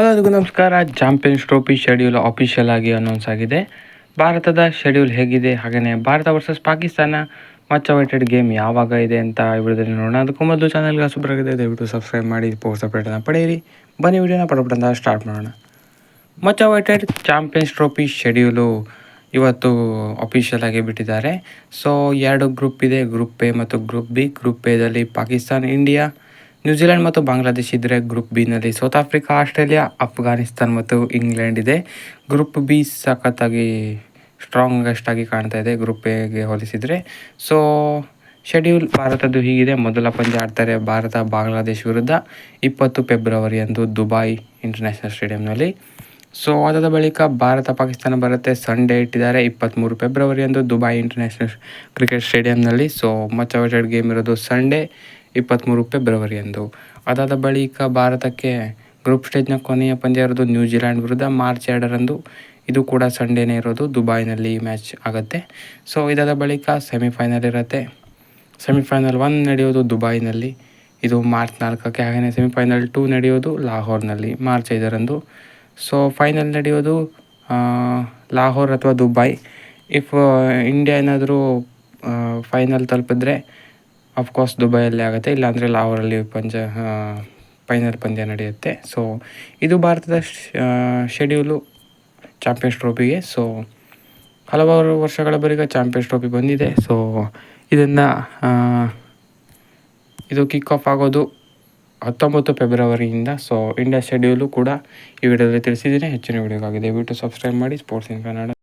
Hello ಅದಕ್ಕೂ ನಮಸ್ಕಾರ champions trophy schedule official ಆಗಿ ಅನೌನ್ಸ್ ಆಗಿದೆ. ಭಾರತದ ಶೆಡ್ಯೂಲ್ ಹೇಗಿದೆ? ಹಾಗೆಯೇ Bharat versus Pakistan much awaited game ಯಾವಾಗ ಇದೆ ಅಂತ ಈ ನೋಡೋಣ. ಅದಕ್ಕೂ ಮೊದಲು ಚಾನಲ್ಗೆ ಹೊಸಬರಾಗಿದೆ ದಯವಿಟ್ಟು ಸಬ್ಸ್ಕ್ರೈಬ್ ಮಾಡಿ, ಪೋಸ್ಟ್ ಅಪ್ಡೇಟನ್ನು ಪಡೆಯಿರಿ. ಬನ್ನಿ ವಿಡಿಯೋನ ಪಡಪಡಂತ ಸ್ಟಾರ್ಟ್ ಮಾಡೋಣ. Much awaited Champions Trophy schedule ಇವತ್ತು ಅಫಿಷಿಯಲ್ ಆಗಿ ಬಿಟ್ಟಿದ್ದಾರೆ. ಸೊ ಎರಡು ಗ್ರೂಪ್ ಇದೆ. ಗ್ರೂಪ್ ಎ ಮತ್ತು ಗ್ರೂಪ್ ಬಿ ಗ್ರೂಪ್ ಎದಲ್ಲಿ ಪಾಕಿಸ್ತಾನ್ ಇಂಡಿಯಾ ನ್ಯೂಜಿಲೆಂಡ್ ಮತ್ತು ಬಾಂಗ್ಲಾದೇಶ್ ಇದ್ದರೆ ಗ್ರೂಪ್ ಬಿನಲ್ಲಿ ಸೌತ್ ಆಫ್ರಿಕಾ, ಆಸ್ಟ್ರೇಲಿಯಾ, ಅಫ್ಘಾನಿಸ್ತಾನ್ ಮತ್ತು ಇಂಗ್ಲೆಂಡ್ ಇದೆ. ಗ್ರೂಪ್ ಬಿ ಸಖತ್ತಾಗಿ ಸ್ಟ್ರಾಂಗೆಸ್ಟ್ ಆಗಿ ಕಾಣ್ತಾ ಇದೆ ಗ್ರೂಪ್ ಎಗೆ ಹೋಲಿಸಿದರೆ. ಸೊ ಶೆಡ್ಯೂಲ್ ಭಾರತದ್ದು ಹೀಗಿದೆ. ಮೊದಲ ಪಂದ್ಯ ಆಡ್ತಾರೆ ಭಾರತ, ಬಾಂಗ್ಲಾದೇಶ್ ವಿರುದ್ಧ ಇಪ್ಪತ್ತು ಫೆಬ್ರವರಿಯಂದು ದುಬೈ ಇಂಟರ್ನ್ಯಾಷನಲ್ ಸ್ಟೇಡಿಯಂನಲ್ಲಿ ಸೊ ಅದಾದ ಬಳಿಕ ಭಾರತ, ಪಾಕಿಸ್ತಾನ ಬರುತ್ತೆ. ಸಂಡೇ ಇಟ್ಟಿದ್ದಾರೆ. ಇಪ್ಪತ್ತ್ಮೂರು ಫೆಬ್ರವರಿಯಂದು ದುಬೈ ಇಂಟರ್ನ್ಯಾಷನಲ್ ಕ್ರಿಕೆಟ್ ಸ್ಟೇಡಿಯಂನಲ್ಲಿ ಸೊ ಮಚ್ ಅವೈಟೆಡ್ ಗೇಮ್ ಇರೋದು ಸಂಡೇ ಇಪ್ಪತ್ತ್ಮೂರು ಫೆಬ್ರವರಿಯಂದು ಅದಾದ ಬಳಿಕ ಭಾರತಕ್ಕೆ ಗ್ರೂಪ್ ಸ್ಟೇಜ್ನ ಕೊನೆಯ ಪಂದ್ಯ ಇರೋದು ನ್ಯೂಜಿಲ್ಯಾಂಡ್ ವಿರುದ್ಧ ಮಾರ್ಚ್ ಎರಡರಂದು. ಇದು ಕೂಡ ಸಂಡೇನೇ ಇರೋದು. ದುಬೈನಲ್ಲಿ ಮ್ಯಾಚ್ ಆಗುತ್ತೆ. ಸೊ ಇದಾದ ಬಳಿಕ ಸೆಮಿಫೈನಲ್ ಇರುತ್ತೆ. ಸೆಮಿಫೈನಲ್ ಒನ್ ನಡೆಯೋದು ದುಬೈನಲ್ಲಿ ಇದು ಮಾರ್ಚ್ ನಾಲ್ಕಕ್ಕೆ. ಹಾಗೆಯೇ ಸೆಮಿಫೈನಲ್ ಟೂ ನಡೆಯೋದು ಲಾಹೋರ್ನಲ್ಲಿ ಮಾರ್ಚ್ ಐದರಂದು. ಸೊ ಫೈನಲ್ ನಡೆಯೋದು ಲಾಹೋರ್ ಅಥವಾ ದುಬೈ. ಇಫ್ ಇಂಡಿಯಾ ಏನಾದರೂ ಫೈನಲ್ ತಲುಪಿದ್ರೆ ಅಫ್ಕೋರ್ಸ್ ದುಬೈಯಲ್ಲೇ ಆಗುತ್ತೆ. ಇಲ್ಲಾಂದರೆ ಲಾಹೋರಲ್ಲಿ ಪಂಜ ಫೈನಲ್ ಪಂದ್ಯ ನಡೆಯುತ್ತೆ. ಸೊ ಇದು ಭಾರತದ ಶೆಡ್ಯೂಲು ಚಾಂಪಿಯನ್ಸ್ ಟ್ರೋಫಿಗೆ ಸೊ ಹಲವಾರು ವರ್ಷಗಳ ಬಳಿಕ ಚಾಂಪಿಯನ್ಸ್ ಟ್ರೋಫಿ ಬಂದಿದೆ. ಸೊ ಇದನ್ನು ಇದು ಕಿಕ್ ಆಫ್ ಆಗೋದು. ಹತ್ತೊಂಬತ್ತು ಫೆಬ್ರವರಿಯಿಂದ ಸೊ ಇಂಡಿಯಾ ಶೆಡ್ಯೂಲು ಕೂಡ ಈ ವಿಡಿಯೋದಲ್ಲಿ ತಿಳಿಸಿದ್ದೀನಿ. ಹೆಚ್ಚಿನ ವಿಡಿಯೋಗಾಗಿದೆ ದಯವಿಟ್ಟು ಸಬ್ಸ್ಕ್ರೈಬ್ ಮಾಡಿ ಸ್ಪೋರ್ಟ್ಸ್ ಇನ್ ಕನ್ನಡ